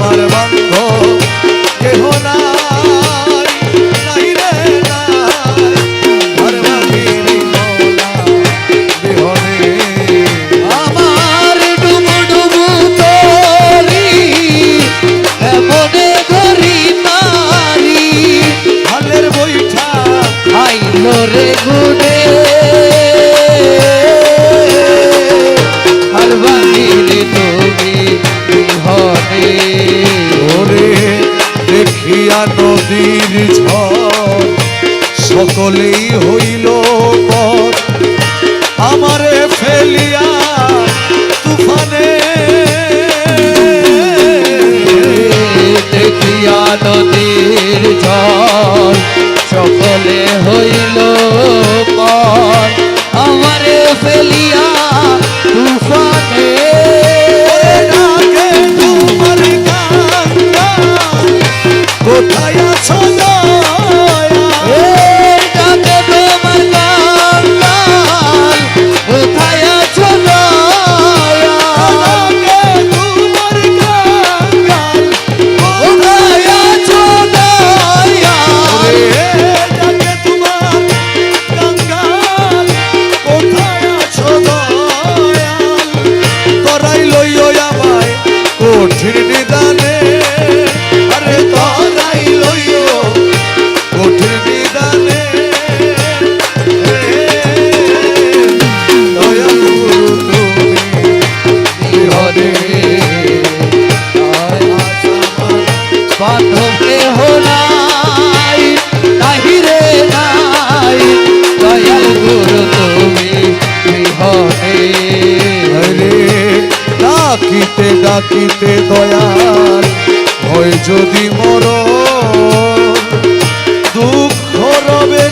Oh. দিয়া নদীর ঝড় সকলেই হইল পথ। আমারে ফেলিয়া তুফানের কঠিন নিদানে আরে তারাই লইও কঠিন নিদানে দয়ালু তুমি হরে থাকিতে দয়াল হয় যদি মর দুঃখ রবে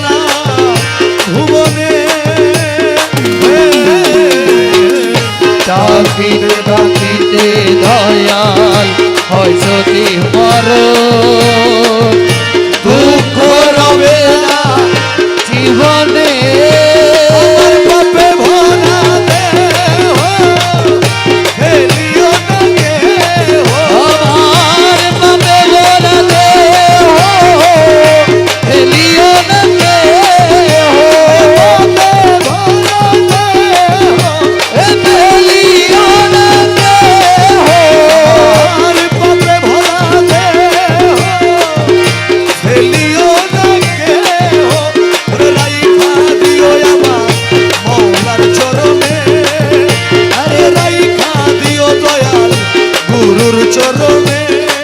ভুবনে। থাকিতে চরণে